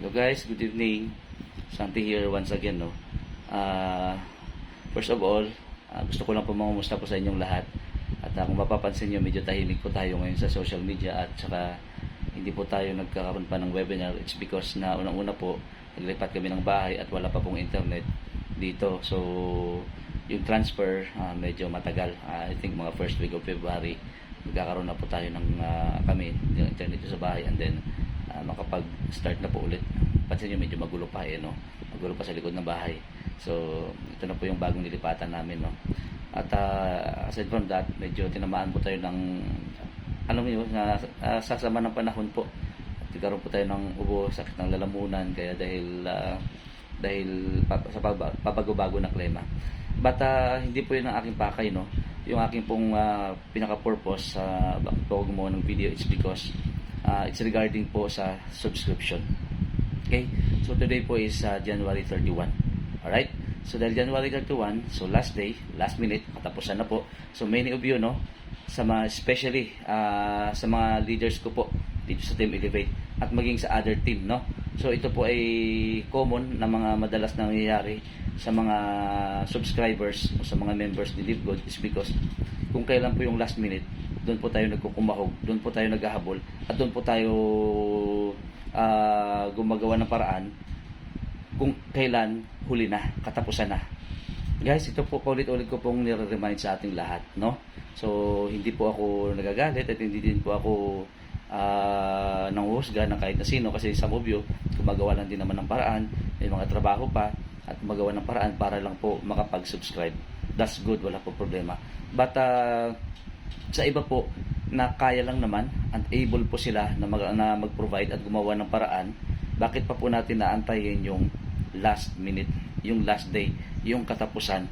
Hello guys, good evening. Santi here once again, no. Ah, first of all, ah, gusto ko lang po mamumusta po sa inyong lahat. At ah, kung mapapansin nyo, medyo tahimik po tayo ngayon sa social media at saka hindi po tayo nagkakaroon pa ng webinar. It's because na unang-una po, naglipat kami ng bahay at wala pa pong internet dito. So, yung transfer ah, medyo matagal. Ah, I think mga first week of February, magkakaroon na po tayo ng ah, kami ng internet sa bahay and then makapag-start na po ulit. Pansin nyo medyo magulo pa eh, no? Magulo pa sa likod ng bahay. So, ito na po yung bagong nilipatan namin, no? At ah, aside from that, medyo tinamaan po tayo ng alam yun, na, ah, sasama ng panahon po. At po tayo ng ubo, sakit ng lalamunan, kaya dahil ah, dahil pa, sa paba- pabago-bago na klima. But ah, hindi po yun ang aking pakay, no? Yung aking pong ah, pinaka-purpose sa bakit ako gumawa ng video, it's because ah, it's regarding po sa subscription. Okay? So today po is uh, January 31. Alright? So dahil January 31, so last day, last minute, katapusan na po. So many of you, no, sa mga, especially uh, sa mga leaders ko po dito sa Team Elevate at maging sa other team, no. So ito po ay common na mga madalas nangyayari sa mga subscribers o sa mga members ni Live God is because kung kailan po yung last minute, doon po tayo nagkukumahog, doon po tayo naghahabol, at doon po tayo ah, gumagawa ng paraan kung kailan huli na, katapusan na. Guys, ito po paulit-ulit ko pong nire-remind sa ating lahat, no? So, hindi po ako nagagalit at hindi din po ako uh, nanguhusga ng kahit na sino kasi sa Mobio, gumagawa lang din naman ng paraan, may mga trabaho pa at gumagawa ng paraan para lang po makapag-subscribe. That's good, wala po problema. But uh, sa iba po na kaya lang naman and able po sila na, mag, na mag-provide at gumawa ng paraan, bakit pa po natin naantayin yung last minute, yung last day, yung katapusan.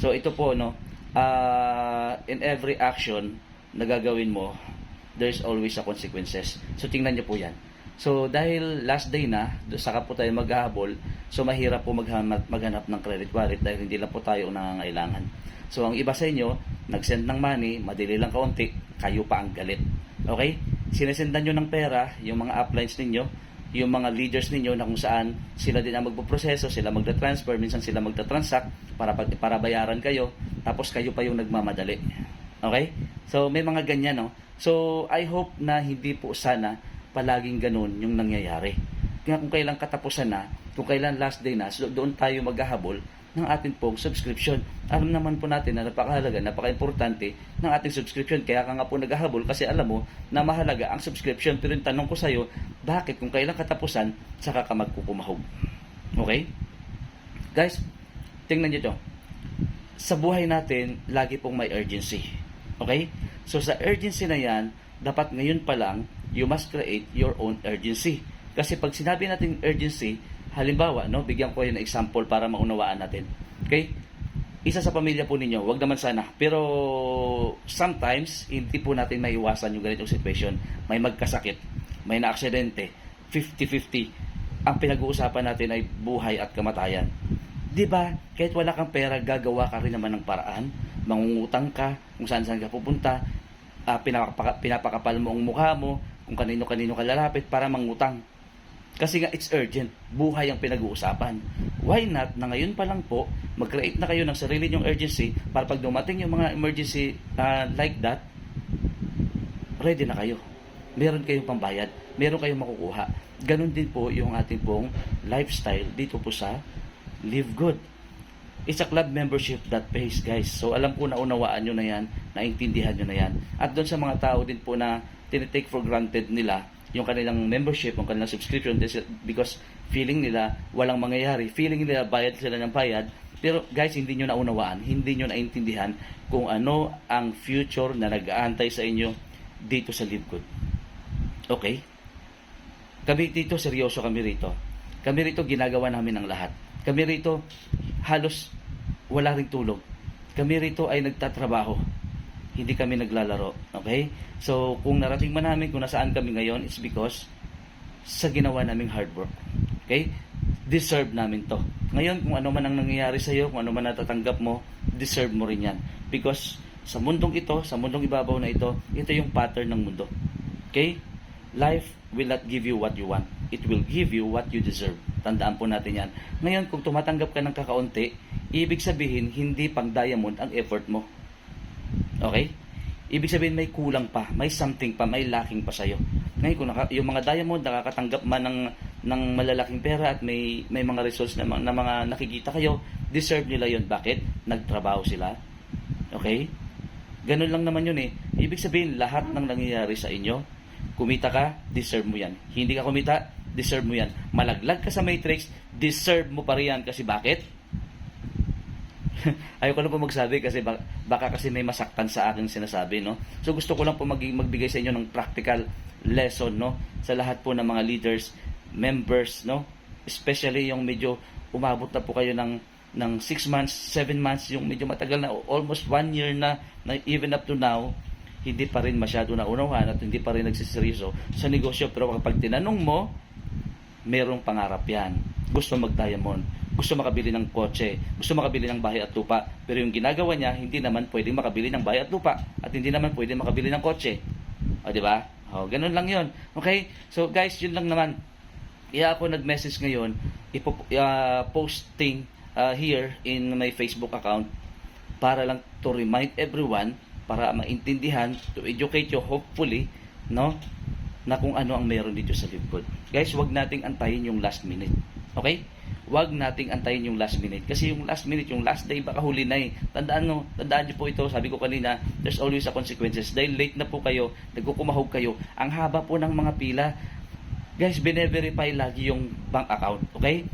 So ito po no, uh, in every action na gagawin mo, there's always a consequences. So tingnan niyo po 'yan. So dahil last day na, saka po tayo maghahabol, so mahirap po maghanap, maghanap ng credit wallet dahil hindi lang po tayo nangangailangan. So ang iba sa inyo, nag-send ng money, madali lang kaunti, kayo pa ang galit. Okay? Sinesendan nyo ng pera, yung mga uplines ninyo, yung mga leaders ninyo na kung saan sila din ang magpoproseso, sila magda-transfer, minsan sila magda-transact para, para bayaran kayo, tapos kayo pa yung nagmamadali. Okay? So, may mga ganyan, no? So, I hope na hindi po sana palaging ganun yung nangyayari. Kaya kung kailan katapusan na, kung kailan last day na, so doon tayo maghahabol ng ating pong subscription. Alam naman po natin na napakahalaga, napaka-importante ng ating subscription. Kaya ka nga po naghahabol kasi alam mo na mahalaga ang subscription. Pero yung tanong ko sa'yo, bakit kung kailan katapusan, saka ka magkukumahog? Okay? Guys, tingnan nyo to. Sa buhay natin, lagi pong may urgency. Okay? So sa urgency na yan, dapat ngayon pa lang, you must create your own urgency. Kasi pag sinabi natin urgency, halimbawa, no, bigyan ko kayo ng example para maunawaan natin. Okay? Isa sa pamilya po ninyo, wag naman sana. Pero sometimes, hindi po natin maiwasan yung ganitong situation. May magkasakit, may naaksidente, 50-50. Ang pinag-uusapan natin ay buhay at kamatayan. 'Di ba? Kahit wala kang pera, gagawa ka rin naman ng paraan. Mangungutang ka, kung saan-saan ka pupunta, pinapaka, pinapakapal mo ang mukha mo, kung kanino-kanino ka lalapit para mangutang. Kasi nga it's urgent. Buhay ang pinag-uusapan. Why not na ngayon pa lang po, mag-create na kayo ng sarili nyong urgency para pag dumating yung mga emergency ah, like that, ready na kayo. Meron kayong pambayad. Meron kayong makukuha. Ganon din po yung ating pong lifestyle dito po sa Live Good. It's a club membership that pays, guys. So, alam ko na unawaan nyo na yan, naintindihan nyo na yan. At doon sa mga tao din po na tinitake for granted nila yung kanilang membership, yung kanilang subscription because feeling nila walang mangyayari. Feeling nila bayad sila ng bayad. Pero guys, hindi nyo naunawaan, hindi nyo naintindihan kung ano ang future na nag-aantay sa inyo dito sa Live Good. Okay? Kami dito, seryoso kami rito. Kami rito, ginagawa namin ang lahat. Kami rito, halos wala ring tulog. Kami rito ay nagtatrabaho. Hindi kami naglalaro. Okay? So, kung narating man namin kung nasaan kami ngayon, it's because sa ginawa naming hard work. Okay? Deserve namin to. Ngayon, kung ano man ang nangyayari sa iyo, kung ano man natatanggap mo, deserve mo rin yan. Because sa mundong ito, sa mundong ibabaw na ito, ito yung pattern ng mundo. Okay? life will not give you what you want. It will give you what you deserve. Tandaan po natin yan. Ngayon, kung tumatanggap ka ng kakaunti, ibig sabihin, hindi pang diamond ang effort mo. Okay? Ibig sabihin, may kulang pa, may something pa, may lacking pa sa'yo. Ngayon, kung naka, yung mga diamond, nakakatanggap man ng, ng malalaking pera at may, may mga results na, na mga nakikita kayo, deserve nila yon Bakit? Nagtrabaho sila. Okay? Ganun lang naman yun eh. Ibig sabihin, lahat ng nangyayari sa inyo, kumita ka, deserve mo yan. Hindi ka kumita, deserve mo yan. Malaglag ka sa matrix, deserve mo pa rin yan. Kasi bakit? Ayoko na po magsabi kasi baka, kasi may masaktan sa aking sinasabi, no? So gusto ko lang po mag, magbigay sa inyo ng practical lesson, no? Sa lahat po ng mga leaders, members, no? Especially yung medyo umabot na po kayo ng ng 6 months, 7 months, yung medyo matagal na, almost 1 year na, na even up to now, hindi pa rin masyado na unawahan at hindi pa rin nagsiseryoso sa negosyo. Pero kapag tinanong mo, merong pangarap yan. Gusto mag-diamond. Gusto makabili ng kotse. Gusto makabili ng bahay at lupa. Pero yung ginagawa niya, hindi naman pwedeng makabili ng bahay at lupa. At hindi naman pwedeng makabili ng kotse. O, di ba? O, ganun lang yon Okay? So, guys, yun lang naman. Kaya ako nag-message ngayon, ipo, uh, posting uh, here in my Facebook account para lang to remind everyone para maintindihan, to educate you hopefully, no? Na kung ano ang meron dito sa Live Guys, wag nating antayin yung last minute. Okay? Wag nating antayin yung last minute. Kasi yung last minute, yung last day, baka huli na eh. Tandaan no, tandaan niyo po ito, sabi ko kanina, there's always a consequences. Dahil late na po kayo, nagkukumahog kayo, ang haba po ng mga pila. Guys, bine-verify lagi yung bank account. Okay?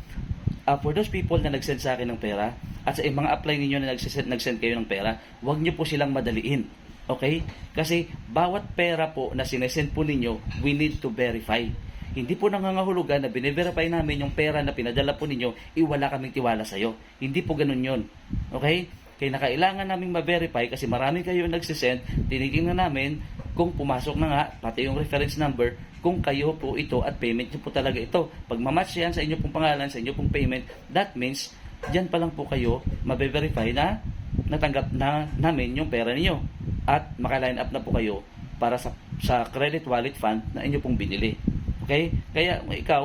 uh, for those people na nag-send sa akin ng pera at sa mga apply ninyo na nag-send, nag-send kayo ng pera, huwag niyo po silang madaliin. Okay? Kasi bawat pera po na sinesend po ninyo, we need to verify. Hindi po nangangahulugan na bine-verify namin yung pera na pinadala po ninyo, iwala kaming tiwala sa'yo. Hindi po ganun yon. Okay? Kaya nakailangan naming ma-verify kasi marami kayo nagsisend, tinitingnan namin kung pumasok na nga, pati yung reference number, kung kayo po ito at payment nyo po talaga ito. Pag mamatch yan sa inyo pong pangalan, sa inyo pong payment, that means, dyan pa lang po kayo mabe-verify na natanggap na namin yung pera niyo at maka-line up na po kayo para sa, sa credit wallet fund na inyo pong binili. Okay? Kaya kung ikaw,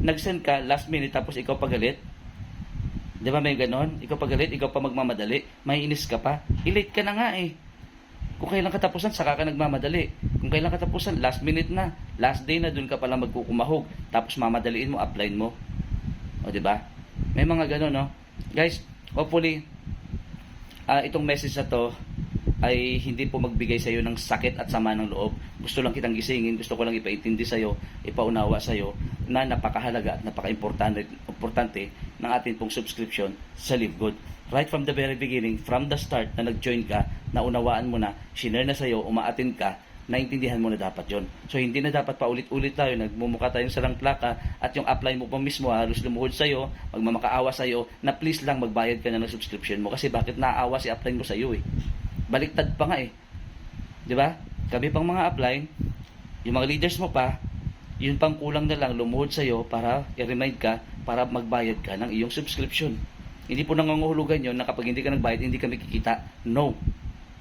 nag-send ka last minute tapos ikaw pagalit, Di ba may ganon? Ikaw pagalit, ikaw pa magmamadali, may inis ka pa. I-late ka na nga eh. Kung kailan katapusan, saka ka nagmamadali. Kung kailan katapusan, last minute na. Last day na, dun ka pala magkukumahog. Tapos mamadaliin mo, upline mo. O, di ba? May mga ganon, no? Guys, hopefully, uh, itong message na to ay hindi po magbigay sa iyo ng sakit at sama ng loob. Gusto lang kitang gisingin, gusto ko lang ipaintindi sa iyo, ipaunawa sa iyo na napakahalaga at napaka-importante importante ng ating pong subscription sa Live Good. Right from the very beginning, from the start na nag-join ka, naunawaan mo na, sinare na sa iyo, umaatin ka, naintindihan mo na dapat yon. So hindi na dapat pa ulit-ulit tayo, nagmumukha tayong sarang plaka at yung apply mo pa mismo halos lumuhod sa iyo, magmamakaawa sa iyo na please lang magbayad ka na ng subscription mo kasi bakit naaawa si apply mo sa iyo eh. Baliktad pa nga eh. 'Di ba? Kami pang mga apply, yung mga leaders mo pa, yun pang kulang na lang lumuhod sa iyo para i-remind ka para magbayad ka ng iyong subscription. Hindi po nangangahulugan yon na kapag hindi ka nagbayad, hindi kami kikita. No.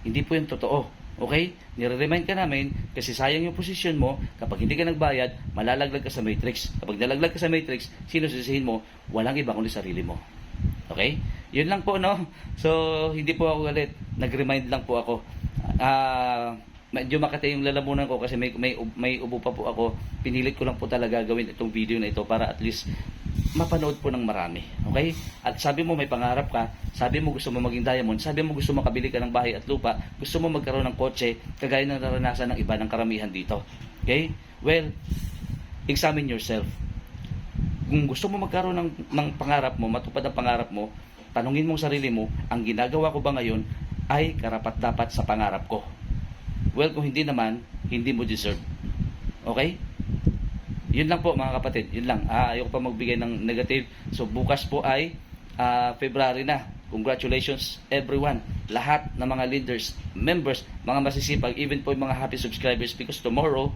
Hindi po yung totoo. Okay? Nire-remind ka namin kasi sayang yung posisyon mo kapag hindi ka nagbayad, malalaglag ka sa matrix. Kapag nalaglag ka sa matrix, sino sisihin mo? Walang iba kundi sarili mo. Okay? Yun lang po, no? So, hindi po ako galit. Nag-remind lang po ako. Ah... Uh, medyo makati yung lalamunan ko kasi may, may, may ubo pa po ako. Pinilit ko lang po talaga gawin itong video na ito para at least mapanood po ng marami. Okay? At sabi mo may pangarap ka, sabi mo gusto mo maging diamond, sabi mo gusto mo makabili ka ng bahay at lupa, gusto mo magkaroon ng kotse, kagaya ng naranasan ng iba ng karamihan dito. Okay? Well, examine yourself. Kung gusto mo magkaroon ng, ng pangarap mo, matupad ang pangarap mo, tanungin mo sarili mo, ang ginagawa ko ba ngayon ay karapat dapat sa pangarap ko? Well, kung hindi naman, hindi mo deserve. Okay? Yun lang po mga kapatid, yun lang. Ah, ayoko pa magbigay ng negative. So bukas po ay uh, February na. Congratulations everyone. Lahat ng mga leaders, members, mga masisipag, even po yung mga happy subscribers because tomorrow,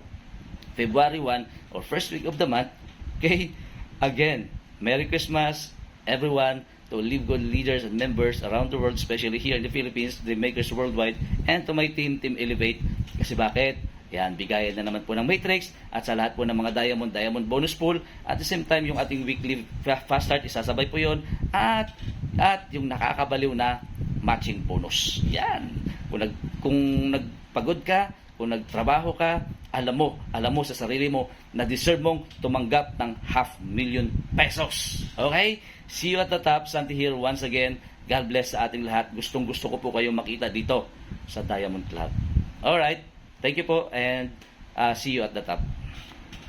February 1 or first week of the month, okay, again, Merry Christmas everyone to Live Good leaders and members around the world, especially here in the Philippines, the makers worldwide, and to my team, Team Elevate. Kasi bakit? Yan, bigayan na naman po ng Matrix at sa lahat po ng mga Diamond, Diamond bonus pool. At the same time, yung ating weekly fa- fast start, isasabay po yon At, at yung nakakabaliw na matching bonus. Yan. Kung, nag, kung nagpagod ka, kung nagtrabaho ka, alam mo, alam mo sa sarili mo na deserve mong tumanggap ng half million pesos. Okay? See you at the top. Santi here once again. God bless sa ating lahat. Gustong gusto ko po kayong makita dito sa Diamond Club. Alright. Thank you po and uh, see you at the top.